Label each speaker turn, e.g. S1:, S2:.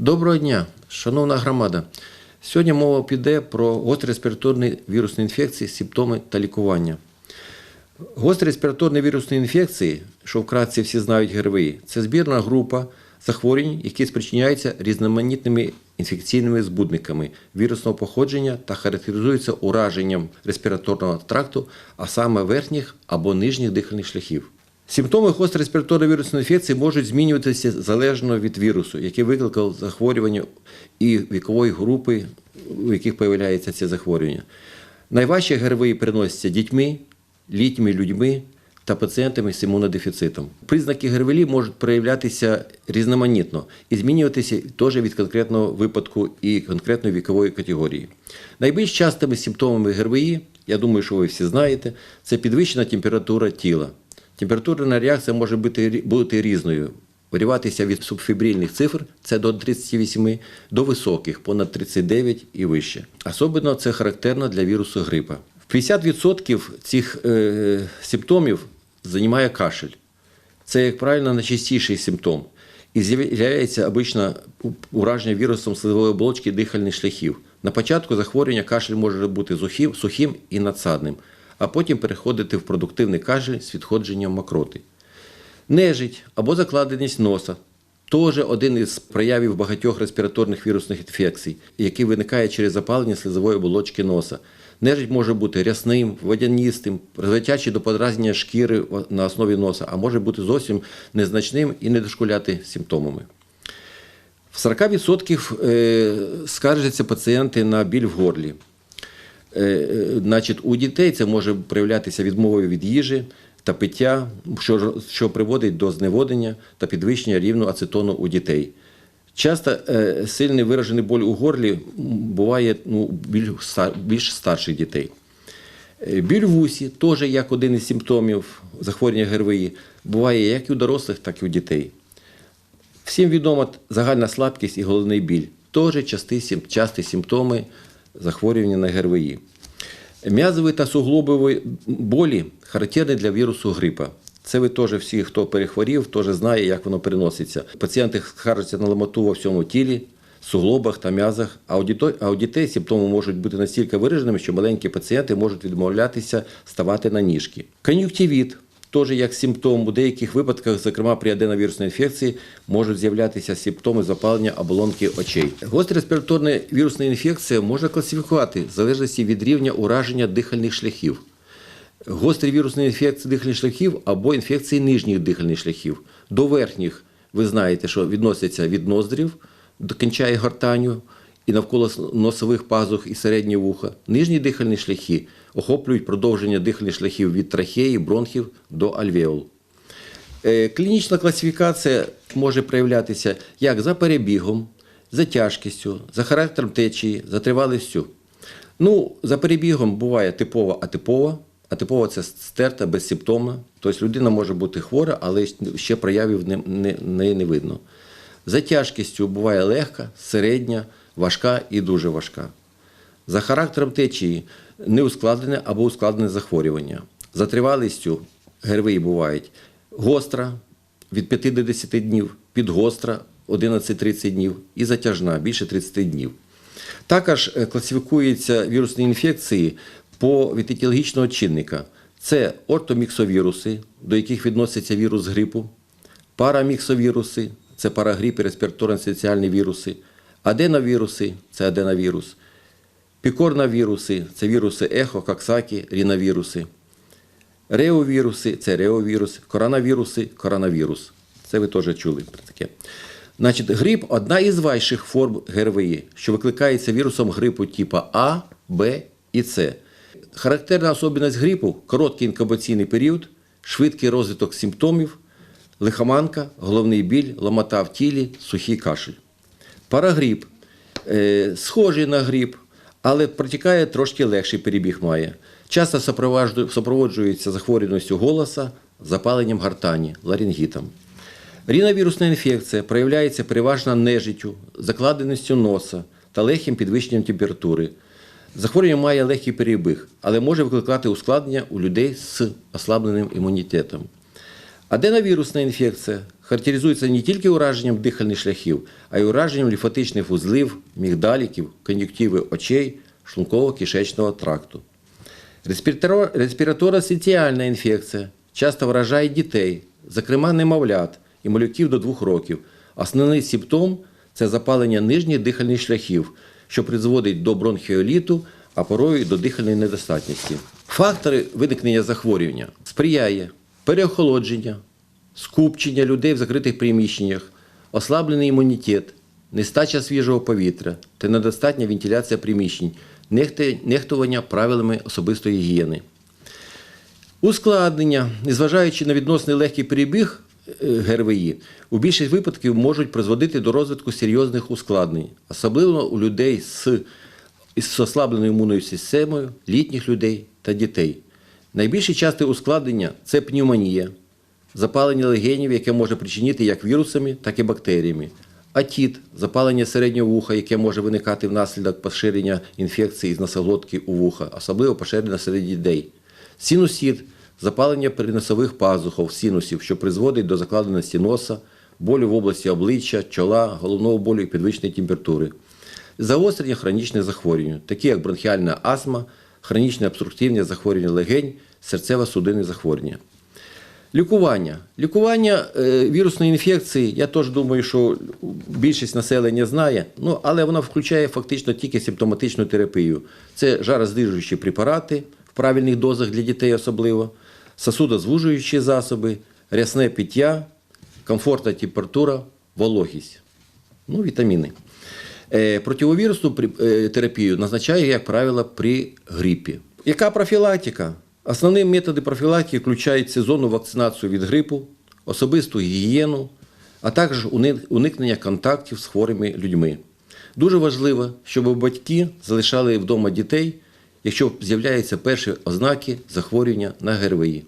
S1: Доброго дня, шановна громада. Сьогодні мова піде про гострі респіраторні вірусні інфекції, симптоми та лікування. Гострі респіраторні вірусні інфекції, що вкратце всі знають ГРВІ, це збірна група захворювань, які спричиняються різноманітними інфекційними збудниками вірусного походження та характеризуються ураженням респіраторного тракту, а саме верхніх або нижніх дихальних шляхів. Симптоми хострореспіраторної вірусної інфекції можуть змінюватися залежно від вірусу, який викликав захворювання і вікової групи, у яких появляється це захворювання. Найважчі ГРВІ переносяться дітьми, літніми людьми та пацієнтами з імунодефіцитом. Признаки ГРВІ можуть проявлятися різноманітно і змінюватися теж від конкретного випадку і конкретної вікової категорії. Найбільш частими симптомами ГРВІ, я думаю, що ви всі знаєте, це підвищена температура тіла. Температурна реакція може бути, бути різною. Варюватися від субфібрильних цифр це до 38 до високих, понад 39 і вище. Особливо це характерно для вірусу грипа. 50% цих е, симптомів займає кашель. Це, як правильно, найчастіший симптом. І з'являється обично ураження вірусом слизової оболочки дихальних шляхів. На початку захворювання кашель може бути сухим, сухим і надсадним, а потім переходити в продуктивний кашель з відходженням мокроти. Нежить або закладеність носа теж один із проявів багатьох респіраторних вірусних інфекцій, який виникає через запалення слизової оболочки носа. Нежить може бути рясним, водяністим, призводячи до подразнення шкіри на основі носа, а може бути зовсім незначним і не дошкуляти симптомами. В 40% е, скаржаться пацієнти на біль в горлі. Е, е, Значить, у дітей це може проявлятися відмовою від їжі та пиття, що, що приводить до зневодення та підвищення рівну ацетону у дітей. Часто е, сильний виражений боль у горлі буває ну, більш старших дітей. Біль в усі теж як один із симптомів захворювання ГРВІ, буває як і у дорослих, так і у дітей. Всім відома загальна слабкість і головний біль. Теж часті, часті симптоми захворювання на ГРВІ. М'язові та суглобові болі характерні для вірусу грипа. Це ви теж всі, хто перехворів, теж знає, як воно переноситься. Пацієнти скаржаться на ломоту во всьому тілі, суглобах та м'язах, а у дітей симптоми можуть бути настільки вираженими, що маленькі пацієнти можуть відмовлятися ставати на ніжки. Кон'юктивіт теж як симптом у деяких випадках, зокрема при аденовірусної інфекції, можуть з'являтися симптоми запалення оболонки очей. Гостра респіраторна вірусна інфекція можна класифікувати в залежності від рівня ураження дихальних шляхів. Гострі вірусні інфекції дихальних шляхів або інфекції нижніх дихальних шляхів. До верхніх ви знаєте, що відносяться від ноздрів до кінчає гортаню і навколо носових пазух і середнє вуха. Нижні дихальні шляхи охоплюють продовження дихальних шляхів від трахеї, бронхів до альвеол. Е, Клінічна класифікація може проявлятися як за перебігом, за тяжкістю, за характером течії, за тривалістю. Ну, за перебігом буває типова атипова. Атипова це стерта без симптома. Тобто людина може бути хвора, але ще проявів не, не, не, не видно. За тяжкістю буває легка, середня, важка і дуже важка. За характером течії неускладнене або ускладнене захворювання. За тривалістю ГРВІ бувають гостра від 5 до 10 днів, підгостра 11-30 днів і затяжна більше 30 днів. Також е, класифікуються вірусні інфекції по від етіологічного чинника. Це ортоміксовіруси, до яких відноситься вірус грипу, параміксовіруси, це парагрип і респіраторно-соціальні віруси, аденовіруси це аденовірус, пікорновіруси це віруси ехо, коксакі, ріновіруси, реовіруси це реовірус, коронавіруси коронавірус. Це ви теж чули про таке. Значить, грип одна із важчих форм ГРВІ, що викликається вірусом грипу типу А, Б і С. Характерна особливість грипу короткий інкубаційний період, швидкий розвиток симптомів, лихоманка, головний біль, ломота в тілі, сухий кашель. Парагрип е, схожий на грип, але протікає трошки легший перебіг має. Часто супроводжується захворюваністю голоса, запаленням гортані, ларингітом. Ріновірусна інфекція проявляється переважно нежиттю, закладеністю носа та легким підвищенням температури. Захворювання має легкий перебіг, але може викликати ускладнення у людей з ослабленим імунітетом. Аденовірусна інфекція характеризується не тільки ураженням дихальних шляхів, а й ураженням лімфатичних вузлів, мігдаліків, кон'юктиви очей, шлунково-кишечного тракту. Респіратор- Респіраторно-синціальна інфекція часто вражає дітей, зокрема немовлят і малюків до 2 років. Основний симптом це запалення нижніх дихальних шляхів, що призводить до бронхіоліту, а порою до дихальної недостатності. Фактори виникнення захворювання сприяє переохолодження, скупчення людей в закритих приміщеннях, ослаблений імунітет, нестача свіжого повітря та недостатня вентиляція приміщень, нехтування правилами особистої гігієни. Ускладнення, незважаючи на відносно легкий перебіг е, ГРВІ, у більшість випадків можуть призводити до розвитку серйозних ускладнень, особливо у людей з, з ослабленою імунною системою, літніх людей та дітей. Найбільші часті ускладнення це пневмонія, запалення легенів, яке може причинити як вірусами, так і бактеріями. Атіт запалення середнього вуха, яке може виникати внаслідок поширення інфекції з носоглотки у вуха, особливо поширення серед дітей. Синусит запалення переносових пазухов, синусів, що призводить до закладеності носа, болю в області обличчя, чола, головного болю і підвищеної температури. Загострення хронічних захворювань, такі як бронхіальна астма, хронічне обструктивне захворювання легень, серцево-судинне захворювання. Лікування. Лікування е, вірусної інфекції, я теж думаю, що більшість населення знає, ну, але вона включає фактично тільки симптоматичну терапію. Це жарознижуючі препарати в правильних дозах для дітей особливо, сосудозвужуючі засоби, рясне пиття, комфортна температура, вологість. Ну, вітаміни. Е, Противовірусну е, терапію назначає, як правило, при грипі. Яка профілактика? Основні методи профілактики включають сезонну вакцинацію від грипу, особисту гігієну, а також уникнення контактів з хворими людьми. Дуже важливо, щоб батьки залишали вдома дітей, якщо з'являються перші ознаки захворювання на ГРВІ.